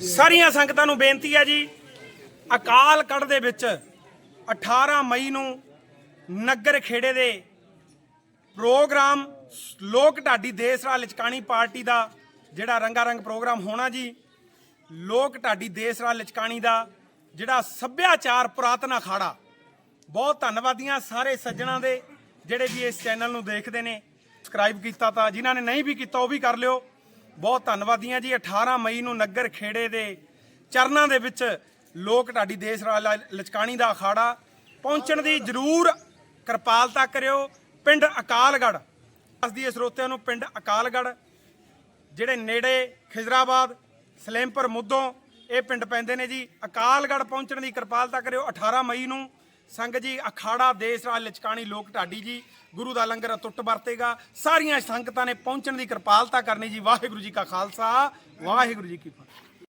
ਸਾਰੀਆਂ ਸੰਗਤਾਂ ਨੂੰ ਬੇਨਤੀ ਹੈ ਜੀ, ਅਕਾਲ ਕੜ ਦੇ ਵਿੱਚ 18 ਮਈ ਨੂੰ ਨਗਰ ਖੇੜੇ ਦੇ ਪ੍ਰੋਗਰਾਮ ਲੋਕ ਢਾਡੀ ਦੇਸਰਾ ਲਚਕਾਣੀ ਪਾਰਟੀ ਦਾ ਜਿਹੜਾ ਰੰਗਾ ਰੰਗ ਪ੍ਰੋਗਰਾਮ ਹੋਣਾ ਜੀ, ਲੋਕ ਢਾਡੀ ਦੇਸਰਾ ਲਚਕਾਣੀ ਦਾ ਜਿਹੜਾ ਸੱਭਿਆਚਾਰ ਪੁਰਾਤਨ ਅਖਾੜਾ, ਬਹੁਤ ਧੰਨਵਾਦੀਆਂ ਸਾਰੇ ਸੱਜਣਾ ਦੇ ਜਿਹੜੇ ਵੀ ਇਸ ਚੈਨਲ ਨੂੰ ਦੇਖਦੇ ਨੇ, ਸਬਸਕ੍ਰਾਈਬ ਕੀਤਾ ਤਾਂ ਜਿਨ੍ਹਾਂ ਨੇ ਨਹੀਂ ਵੀ ਕੀਤਾ ਉਹ ਵੀ ਕਰ ਲਿਓ। ਬਹੁਤ ਧੰਨਵਾਦੀਆਂ ਜੀ। 18 ਮਈ ਨੂੰ ਨਗਰ ਖੇੜੇ ਦੇ ਚਰਨਾਂ ਦੇ ਵਿੱਚ ਲੋਕ ਢਾਡੀ ਦੇਸ਼ ਰਾਜ ਲਚਕਾਣੀ ਦਾ ਅਖਾੜਾ ਪਹੁੰਚਣ ਦੀ ਜ਼ਰੂਰ ਕਿਰਪਾਲਤਾ ਕਰਿਓ। ਪਿੰਡ ਅਕਾਲਗੜ ਦੱਸਦੀ ਹੈ ਸਰੋਤਿਆਂ ਨੂੰ ਪਿੰਡ ਅਕਾਲਗੜ ਜਿਹੜੇ ਨੇੜੇ ਖਿਜ਼ਰਾਬਾਦ, ਸਲੇਮਪੁਰ ਮੁੱਦੋਂ ਇਹ ਪਿੰਡ ਪੈਂਦੇ ਨੇ ਜੀ ਅਕਾਲਗੜ ਪਹੁੰਚਣ ਦੀ ਕਿਰਪਾਲਤਾ ਕਰਿਓ। 18 ਮਈ ਨੂੰ ਸੰਗ ਜੀ, ਅਖਾੜਾ ਦੇਸ ਰਾਜ ਲਚਕਾਣੀ ਲੋਕ ਢਾਡੀ ਜੀ, ਗੁਰੂ ਦਾ ਲੰਗਰ ਅਟੁੱਟ ਵਰਤੇਗਾ। ਸਾਰੀਆਂ ਸੰਗਤਾਂ ਨੇ ਪਹੁੰਚਣ ਦੀ ਕਿਰਪਾਲਤਾ ਕਰਨੀ ਜੀ। ਵਾਹਿਗੁਰੂ ਜੀ ਕਾ ਖਾਲਸਾ, ਵਾਹਿਗੁਰੂ ਜੀ ਕੀ ਫਤਿਹ।